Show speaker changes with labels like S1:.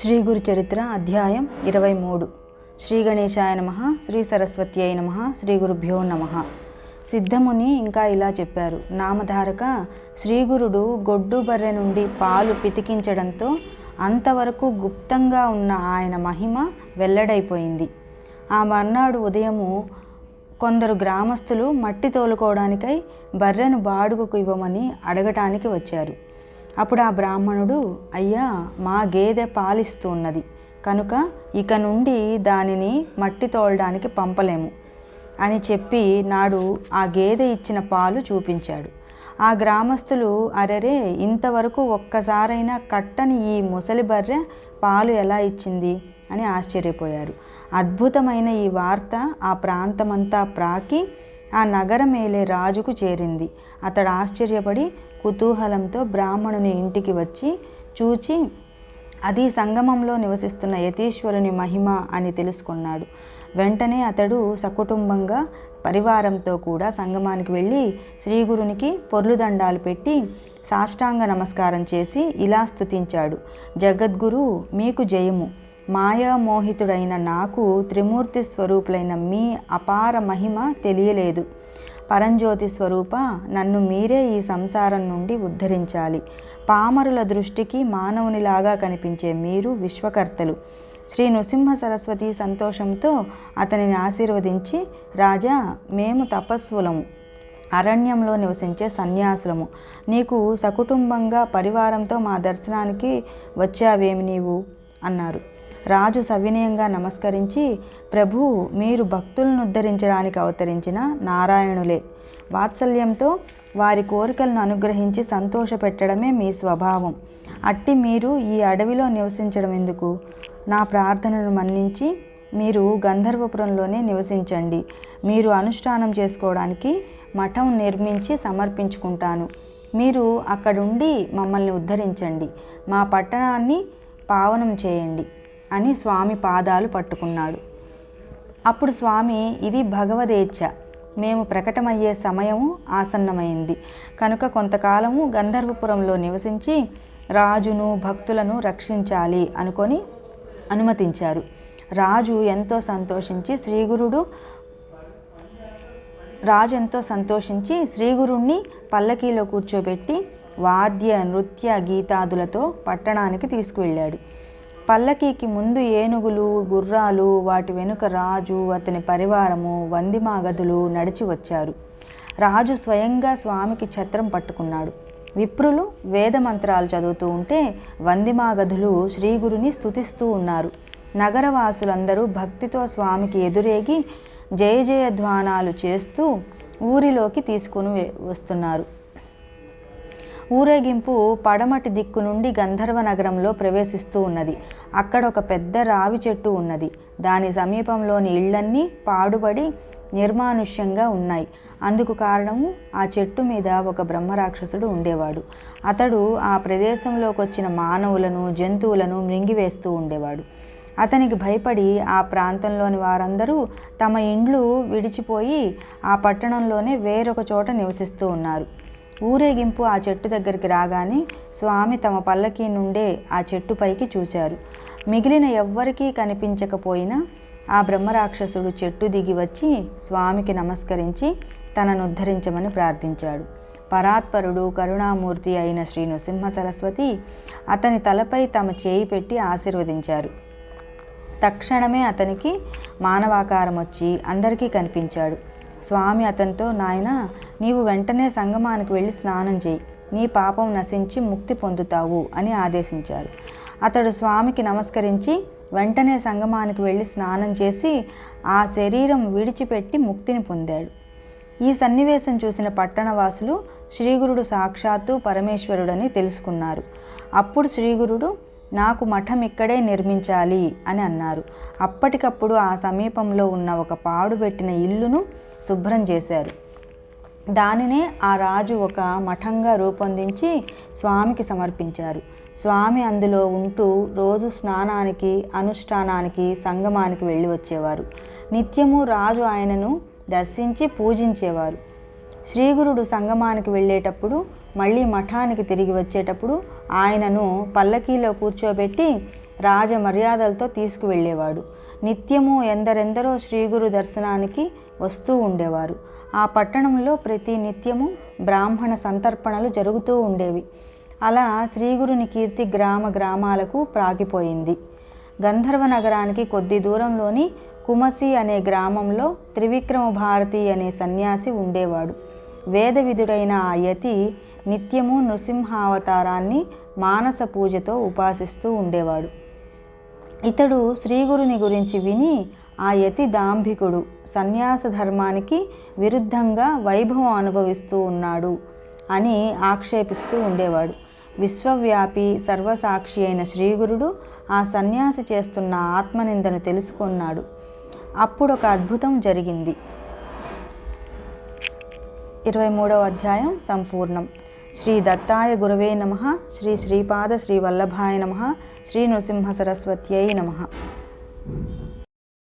S1: శ్రీ గురు చరిత్ర అధ్యాయం ఇరవై మూడు. శ్రీ గణేశాయ నమ శ్రీ సరస్వతి అయి నమ శ్రీ గురుభ్యో నమ. సిద్ధముని ఇంకా ఇలా చెప్పారు. నామధారక శ్రీగురుడు గొడ్డు బర్రె నుండి పాలు పితికించడంతో అంతవరకు గుప్తంగా ఉన్న ఆయన మహిమ వెల్లడైపోయింది. ఆ మర్నాడు ఉదయము కొందరు గ్రామస్తులు మట్టి తోలుకోవడానికై బర్రెను బాడుగకు ఇవ్వమని అడగటానికి వచ్చారు. అప్పుడు ఆ బ్రాహ్మణుడు అయ్యా మా గేదె పాలిస్తూ ఉన్నది కనుక ఇక నుండి దానిని మట్టి తోలడానికి పంపలేము అని చెప్పి నాడు ఆ గేదె ఇచ్చిన పాలు చూపించాడు. ఆ గ్రామస్తులు అరెరే ఇంతవరకు ఒక్కసారైనా కట్టని ఈ ముసలి బర్రె పాలు ఎలా ఇచ్చింది? అని ఆశ్చర్యపోయారు. అద్భుతమైన ఈ వార్త ఆ ప్రాంతమంతా ప్రాకి ఆ నగరం మేలే రాజుకు చేరింది. అతడు ఆశ్చర్యపడి కుతూహలంతో బ్రాహ్మణుని ఇంటికి వచ్చి చూచి అది సంగమంలో నివసిస్తున్న యతీశ్వరుని మహిమ అని తెలుసుకున్నాడు. వెంటనే అతడు సకుటుంబంగా పరివారంతో కూడా సంగమానికి వెళ్ళి శ్రీగురునికి పొర్లుదండాలు పెట్టి సాష్టాంగ నమస్కారం చేసి ఇలా స్థుతించాడు జగద్గురు మీకు జయము. మాయామోహితుడైన నాకు త్రిమూర్తి స్వరూపులైన మీ అపార మహిమ తెలియలేదు. పరంజ్యోతి స్వరూప నన్ను మీరే ఈ సంసారం నుండి ఉద్ధరించాలి. పామరుల దృష్టికి మానవునిలాగా కనిపించే మీరు విశ్వకర్తలు. శ్రీ నృసింహ సరస్వతి సంతోషంతో అతనిని ఆశీర్వదించి రాజా మేము తపస్సులము. అరణ్యంలో నివసించే సన్యాసులము. నీకు సకుటుంబంగా పరివారంతో మా దర్శనానికి వచ్చావేమి నీవు? అన్నారు. రాజు సవినయంగా నమస్కరించి ప్రభు మీరు భక్తులను ఉద్ధరించడానికి అవతరించిన నారాయణులే. వాత్సల్యంతో వారి కోరికలను అనుగ్రహించి సంతోషపెట్టడమే మీ స్వభావం. అట్టి మీరు ఈ అడవిలో నివసించడం ఎందుకు? నా ప్రార్థనను మన్నించి మీరు గంధర్వపురంలోనే నివసించండి. మీరు అనుష్ఠానం చేసుకోవడానికి మఠం నిర్మించి సమర్పించుకుంటాను. మీరు అక్కడుండి మమ్మల్ని ఉద్ధరించండి. మా పట్టణాన్ని పావనం చేయండి. అని స్వామి పాదాలు పట్టుకున్నాడు. అప్పుడు స్వామి ఇది భగవదేచ్ఛ. మేము ప్రకటమయ్యే సమయము ఆసన్నమైంది. కనుక కొంతకాలము గంధర్వపురంలో నివసించి రాజును భక్తులను రక్షించాలి అనుకొని అనుమతించారు. రాజు ఎంతో సంతోషించి శ్రీగురుడు రాజు ఎంతో సంతోషించి శ్రీగురుణ్ణి పల్లకీలో కూర్చోబెట్టి వాద్య నృత్య గీతాదులతో పట్టణానికి తీసుకువెళ్ళాడు. పల్లకీకి ముందు ఏనుగులు గుర్రాలు వాటి వెనుక రాజు అతని పరివారము వందిమాగదులు నడిచి వచ్చారు. రాజు స్వయంగా స్వామికి ఛత్రం పట్టుకున్నాడు. విప్రులు వేదమంత్రాలు చదువుతూ ఉంటే వందిమాగధులు శ్రీగురుని స్థుతిస్తూ ఉన్నారు. నగరవాసులందరూ భక్తితో స్వామికి ఎదురేగి జయ జయధ్వానాలు చేస్తూ ఊరిలోకి తీసుకుని వస్తున్నారు. ఊరేగింపు పడమటి దిక్కు నుండి గంధర్వ నగరంలో ప్రవేశిస్తూ ఉన్నది. అక్కడ ఒక పెద్ద రావి చెట్టు ఉన్నది. దాని సమీపంలోని ఇళ్ళన్నీ పాడుబడి నిర్మానుష్యంగా ఉన్నాయి. అందుకు కారణము ఆ చెట్టు మీద ఒక బ్రహ్మరాక్షసుడు ఉండేవాడు. అతడు ఆ ప్రదేశంలోకి వచ్చిన మానవులను జంతువులను మృంగివేస్తూ ఉండేవాడు. అతనికి భయపడి ఆ ప్రాంతంలోని వారందరూ తమ ఇండ్లు విడిచిపోయి ఆ పట్టణంలోనే వేరొక చోట నివసిస్తూ ఉన్నారు. ఊరేగింపు ఆ చెట్టు దగ్గరికి రాగానే స్వామి తమ పల్లకి నుండే ఆ చెట్టుపైకి చూచారు. మిగిలిన ఎవ్వరికీ కనిపించకపోయినా ఆ బ్రహ్మరాక్షసుడు చెట్టు దిగి వచ్చి స్వామికి నమస్కరించి తనను ఉద్ధరించమని ప్రార్థించాడు. పరాత్పరుడు కరుణామూర్తి అయిన శ్రీ నృసింహ సరస్వతి అతని తలపై తమ చేయి పెట్టి ఆశీర్వదించారు. తక్షణమే అతనికి మానవాకారం వచ్చి అందరికీ కనిపించాడు. స్వామి అతనితో నాయన నీవు వెంటనే సంగమానికి వెళ్ళి స్నానం చేయి. నీ పాపం నశించి ముక్తి పొందుతావు అని ఆదేశించారు. అతడు స్వామికి నమస్కరించి వెంటనే సంగమానికి వెళ్ళి స్నానం చేసి ఆ శరీరం విడిచిపెట్టి ముక్తిని పొందాడు. ఈ సన్నివేశం చూసిన పట్టణవాసులు శ్రీగురుడు సాక్షాత్తు పరమేశ్వరుడని తెలుసుకున్నారు. అప్పుడు శ్రీగురుడు నాకు మఠం ఇక్కడే నిర్మించాలి అని అన్నారు. అప్పటికప్పుడు ఆ సమీపంలో ఉన్న ఒక పాడుబెట్టిన ఇల్లును శుభ్రం చేశారు. దానినే ఆ రాజు ఒక మఠంగా రూపొందించి స్వామికి సమర్పించారు. స్వామి అందులో ఉంటూ రోజు స్నానానికి అనుష్ఠానానికి సంగమానికి వెళ్ళి వచ్చేవారు. నిత్యము రాజు ఆయనను దర్శించి పూజించేవారు. శ్రీగురుడు సంగమానికి వెళ్ళేటప్పుడు మళ్ళీ మఠానికి తిరిగి వచ్చేటప్పుడు ఆయనను పల్లకీలో కూర్చోబెట్టి రాజ మర్యాదలతో తీసుకువెళ్ళేవాడు. నిత్యము ఎందరెందరో శ్రీగురు దర్శనానికి వస్తూ ఉండేవారు. ఆ పట్టణంలో ప్రతి నిత్యము బ్రాహ్మణ సంతర్పణలు జరుగుతూ ఉండేవి. అలా శ్రీగురుని కీర్తి గ్రామ గ్రామాలకు ప్రాగిపోయింది. గంధర్వ నగరానికి కొద్ది దూరంలోని కుమసి అనే గ్రామంలో త్రివిక్రమ భారతి అనే సన్యాసి ఉండేవాడు. వేదవిధుడైన ఆ యతి నిత్యము నృసింహావతారాన్ని మానస పూజతో ఉపాసిస్తూ ఉండేవాడు. ఇతడు శ్రీగురుని గురించి విని ఆ యతి దాంభికుడు సన్యాస ధర్మానికి విరుద్ధంగా వైభవం అనుభవిస్తూ ఉన్నాడు అని ఆక్షేపిస్తూ ఉండేవాడు. విశ్వవ్యాపి సర్వసాక్షి అయిన శ్రీగురుడు ఆ సన్యాసి చేస్తున్న ఆత్మనిందను తెలుసుకున్నాడు. అప్పుడు ఒక అద్భుతం జరిగింది. ఇరవై మూడవ అధ్యాయం సంపూర్ణం. శ్రీ దత్తాయ గురవే నమ. శ్రీ శ్రీపాద శ్రీ వల్లభాయ నమ. శ్రీ నృసింహ సరస్వత్యై నమ.